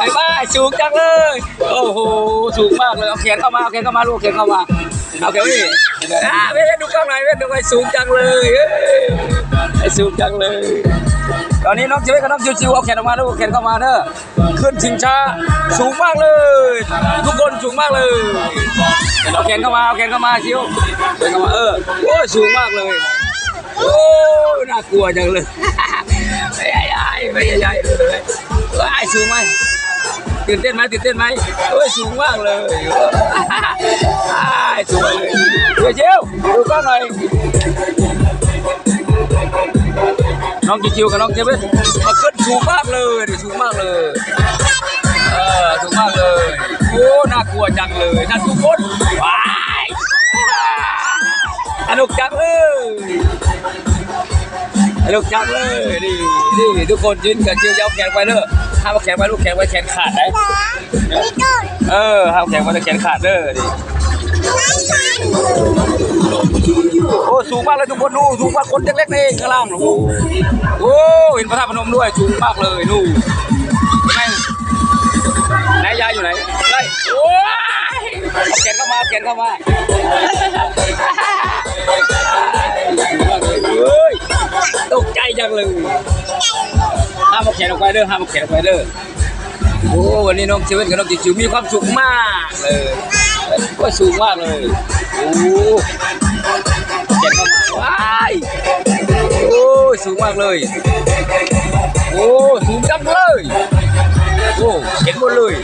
ไปบ้าสูงจังเลย โอ้โห สูงมากเลย เอาแขนเข้ามา เอาแขนเข้ามาลูกเอาแขนเข้ามา เอาแขนนี่อ่าเว้ยดูกล้องหน่อยเว้ยดูไปสูงจังเลยไอ้สูงจังเลย ตอนนี้น้องจิ๋วกับน้องจิวๆเอาแขนออกมาลูกเอาแขนเข้ามาเนอะขึ้นชิงช้า สูงมากเลย ทุกคนสูงมากเลย เอาแขนเข้ามา เอาแขนเข้ามาจิวแขนเข้ามาเออ โอ้สูงมากเลย โอ้น่ากลัวจังเลยไม่ใหญ่ไม่ใหญ่เลยว้าสูงไหม ตื่นเต้นไหมตื่นเต้นไหมโอ้ยสูงมากเลยอ้ายสูงเลยเดี๋ยวเจียวดูกล้องหน่อยน้องจิวกับน้องเจเว่นมาขึ้นสูงมากเลยดิสูงมากเลยเออสูงมากเลยโอ้น่ากลัวจังเลยน่าทุกคน ลูกจังเลยนี่นี่ทุกคนยืนกับเจียวเย้าแขนไปเด้อห้ามเอาแขนไว้ลูกแขนไว้แขนขาดได้เออห้ามแขนไว้แต่แขนขาดเด้อนี่โอ้สูงมากเลยทุกคนดูสูงมากคนเล็กๆนี่เองข้างล่างโอ้โหโอ้เห็นพระธาตุพนมด้วยสูงมากเลยนู่นเห็นไหมไหนยายอยู่ไหนไล่โอ้ยเอาแขนเข้ามาเอาแขนเข้ามา จจังเลยห้ามเอาแขนออกไปเด้อห้ามเอาแขนออกไปเด้อโอ้วันนี้น้องเซเว่นกับน้องจิ๋วมีความสุขมากเลยว่าสูงมากเลยโอ้เข็มาว้ายโอ้สูงมากเลยโอ้สูงจังเลยโอ้เห็นหมดเลย